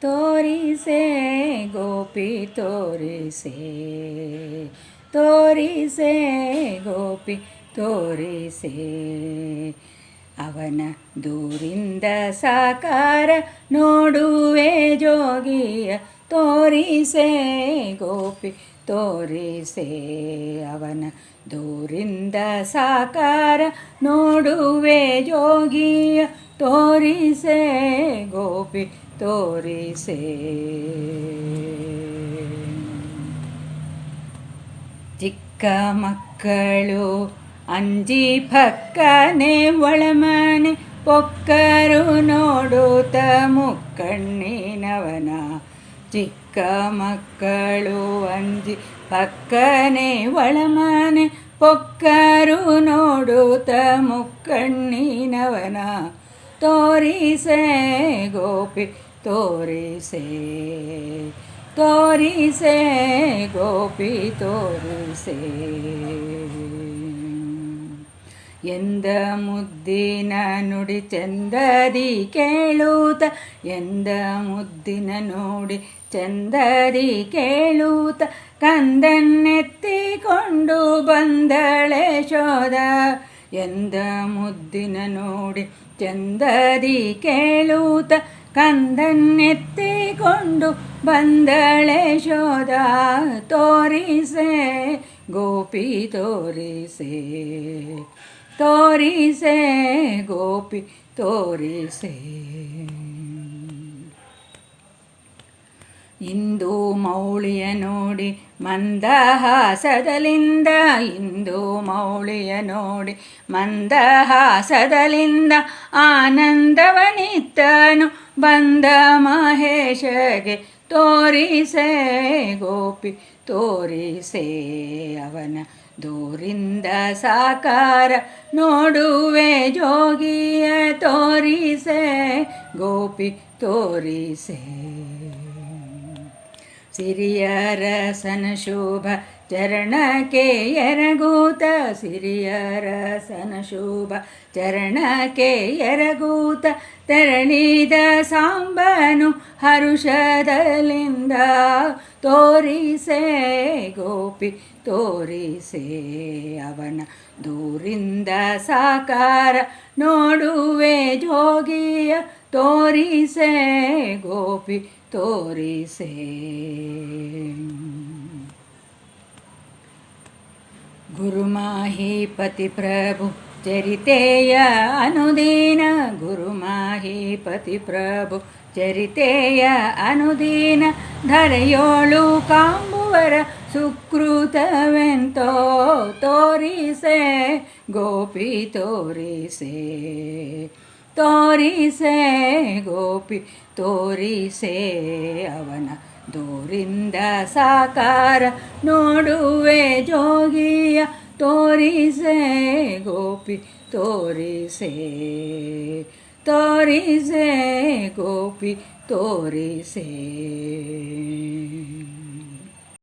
ತೋರಿಸೆ ಗೋಪಿ, ತೋರಿಸೆ. ತೋರಿಸೆ ಗೋಪಿ, ತೋರಿಸೆ. ಅವನ ದೂರಿಂದ ಸಾಕಾರ ನೋಡುವೆ ಜೋಗಿಯ. ತೋರಿಸೆ ಗೋಪಿ, ತೋರಿಸೆ. ಅವನ ದೂರಿಂದ ಸಾಕಾರ ನೋಡುವೆ ಜೋಗಿಯ. ತೋರಿಸೆ ಗೋಪಿ ತೋರಿಸೆ. ಚಿಕ್ಕ ಮಕ್ಕಳು ಅಂಜಿ ಪಕ್ಕನೆ ಒಳಮನೆ ಪೊಕ್ಕರು ನೋಡುತ್ತ ಮುಕ್ಕಣ್ಣಿನವನ. ಚಿಕ್ಕ ಮಕ್ಕಳು ಅಂಜಿ ಪಕ್ಕನೆ ಒಳಮನೆ ಪೊಕ್ಕರು ನೋಡುತ್ತ ಮುಕ್ಕಣ್ಣಿನವನ. ತೋರಿಸೆ ಗೋಪಿ, ತೋರಿಸೆ ತೋರಿಸೆ ಗೋಪಿ, ತೋರಿಸೆ. ಎಂದ ಮುದ್ದಿನ ನುಡಿ ಚಂದದಿ ಕೇಳೂತ, ಎಂದ ಮುದ್ದಿನ ನೋಡಿ ಚಂದದಿ ಕೇಳೂತ, ಕಂದನ್ನೆತ್ತಿಕೊಂಡು ಬಂದಳೆ ಶೋಧ ಎಂದ ಮುದ್ದಿನ ನೋಡಿ ಚಂದದಿ ಕೇಳೂತ ಕಂದನ್ನೆತ್ತಿಕೊಂಡು ಬಂದಳೆ ಶೋಧ ತೋರಿಸೆ ಗೋಪಿ ತೋರಿಸೆ ತೋರಿಸೆ ಗೋಪಿ ತೋರಿಸೆ. ಇಂದು ಮೌಳಿಯ ನೋಡಿ ಮಂದಹಾಸದಲಿಂದ, ಇಂದು ಮೌಳಿಯ ನೋಡಿ ಮಂದಹಾಸದಲಿಂದ ಆನಂದವನಿತ್ತನು. ಬಂದ ಮಹೇಶಗೆ ತೋರಿಸೆ ಗೋಪಿ, ತೋರಿಸೆ ಅವನ ದೂರಿಂದ ಸಾಕಾರ. ನೋಡುವೆ ಜೋಗಿಯ ತೋರಿಸೆ ಗೋಪಿ, ತೋರಿಸೆ ಸಿರಿಯರಸನ ಶೋಭ ಚರಣಕ್ಕೆ ಎರಗೂತ ಸಿರಿಯರಸನ ಶೋಭ ಚರಣಕ್ಕೆ ಎರಗೂತ ತೆರಳಿದ ಸಾಂಬನು ಹರುಷದಲ್ಲಿಂದ ತೋರಿಸೆ ಗೋಪಿ, ತೋರಿಸೆ ಅವನ ದೂರಿಂದ ಸಾಕಾರ ನೋಡುವೆ ಜೋಗಿಯ ತೋರಿಸೆ ಗೋಪಿ ತೋರಿಸೆ ಗುರುಮಾಹಿಪತಿ ಪ್ರಭು ಚರಿತೆಯ ಅನುದೀನ ಗುರುಮಾಹಿಪತಿ ಪ್ರಭು ಚರಿತೆಯ ಅನುದೀನ ಧರೆಯೋಳು ಕಾಂಬುವರ ಸುಕೃತವೆಂತೋ ತೋರಿಸೆ ಗೋಪಿ ತೋರಿಸೆ ತೋರಿಸೆ ಗೋಪಿ ತೋರಿಸೆ ಅವನ ದೂರಿಂದ ಸಾಕಾರ. ನೋಡುವೆ ಜೋಗಿಯ ತೋರಿಸೆ ಗೋಪಿ ತೋರಿಸೆ ತೋರಿಸೆ ಗೋಪಿ ತೋರಿಸೆ.